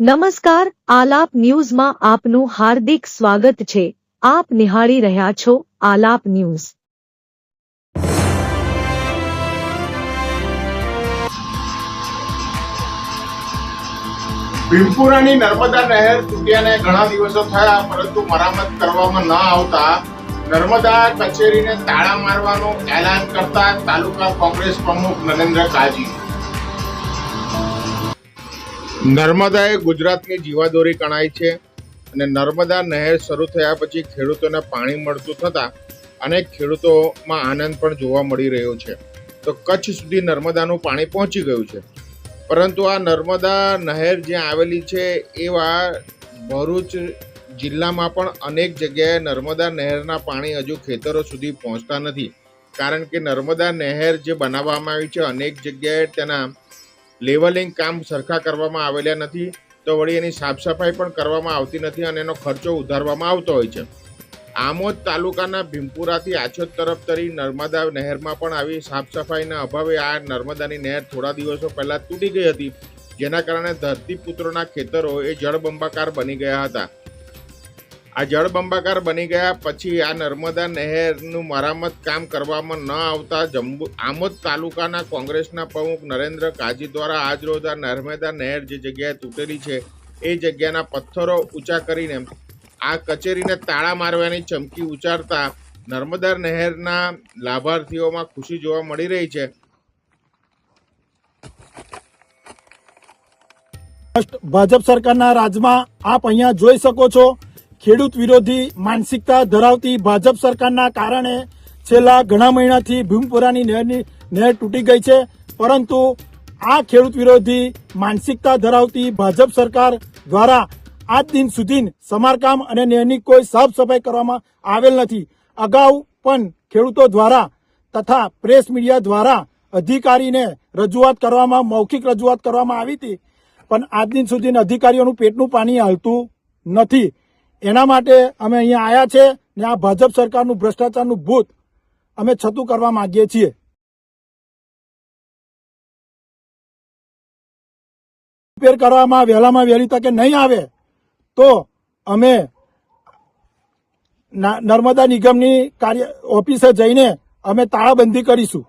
નમસ્કાર, આલાપ ન્યૂઝમાં આપનું હાર્દિક સ્વાગત છે. આપ નિહાળી રહ્યા છો આલાપ ન્યૂઝ. ભીમપુરાની નર્મદા નહેર તૂટ્યાને ઘણા દિવસો થયા, પરંતુ મરામત કરવામાં ન આવતા નર્મદા કચેરીને તાળા મારવાનું એલાન કરતા તાલુકા કોંગ્રેસ પ્રમુખ નરેન્દ્ર કાજી. નર્મદા એ ગુજરાતની જીવાદોરી ગણાય છે અને નર્મદા નહેર શરૂ થયા પછી ખેડૂતોને પાણી મળતું થતા અનેક ખેડૂતોમાં આનંદ પણ જોવા મળી રહ્યો છે. તો કચ્છ સુધી નર્મદાનું પાણી પહોંચી ગયું છે. પરંતુ આ નર્મદા નહેર જ્યાં આવેલી છે એવા ભરૂચ જિલ્લામાં પણ અનેક જગ્યાએ નર્મદા નહેરના પાણી હજુ ખેતરો સુધી પહોંચતા નથી. કારણ કે નર્મદા નહેર જે બનાવવામાં આવી છે, અનેક જગ્યાએ તેના લેવલિંગ કામ સરખા કરવામાં આવેલા નથી, તો વળી એની સાફ સફાઈ પણ કરવામાં આવતી નથી અને એનો ખર્ચો ઉધારવામાં આવતો હોય છે. આમોદ તાલુકાના ભીમપુરાથી આછોદ તરફ તરી નર્મદા નહેરમાં પણ આવી સાફ સફાઈના અભાવે આ નર્મદાની નહેર થોડા દિવસો પહેલાં તૂટી ગઈ હતી, જેના કારણે ધરતીપુત્રોના ખેતરો એ જળબંબાકાર બની ગયા હતા. આ જળબંબાકાર બની ગયા પછી આ નર્મદા નહેરનું મરામત કામ કરવામાં ન આવતા જંબુ આમોદ તાલુકાના કોંગ્રેસના પ્રમુખ નરેન્દ્ર કાજી દ્વારા આજરોજ આ નર્મદા નહેર જે જગ્યાએ તૂટેલી છે, એ જગ્યાના પથ્થરો ઊંચા કરીને આ કચેરીને તાળા મારવાની ચમકી ઉચ્ચારતા નર્મદા નહેરના લાભાર્થીઓમાં ખુશી જોવા મળી રહી છે. ભાજપ સરકારના રાજમાં આપ અહીંયા જોઈ શકો છો ખેડૂત વિરોધી માનસિકતા ધરાવતી ભાજપ સરકારના કારણે છેલ્લા ઘણા મહિનાથી ભીમપુરાની નહેરની નહેર તૂટી ગઈ છે. પરંતુ આ ખેડૂત વિરોધી માનસિકતા ધરાવતી ભાજપ સરકાર દ્વારા આજ દિન સુધી સમારકામ અને નહેરની કોઈ સાફ સફાઈ કરવામાં આવેલ નથી. અગાઉ પણ ખેડૂતો દ્વારા તથા પ્રેસ મીડિયા દ્વારા અધિકારીને રજૂઆત કરવામાં, મૌખિક રજૂઆત કરવામાં આવી હતી. પણ આજ દિન સુધી અધિકારીઓનું પેટનું પાણી હાલતું નથી. એના માટે અમે અહીંયા આવ્યા છે ને આ ભાજપ સરકારનું ભ્રષ્ટાચારનું ભૂત અમે છતું કરવા માંગીએ છીએ. રિપેર કરવામાં વહેલામાં વહેલી તકે નહીં આવે તો અમે નર્મદા નિગમની કાર્ય, ઓફિસે જઈને અમે તાળાબંધી કરીશું.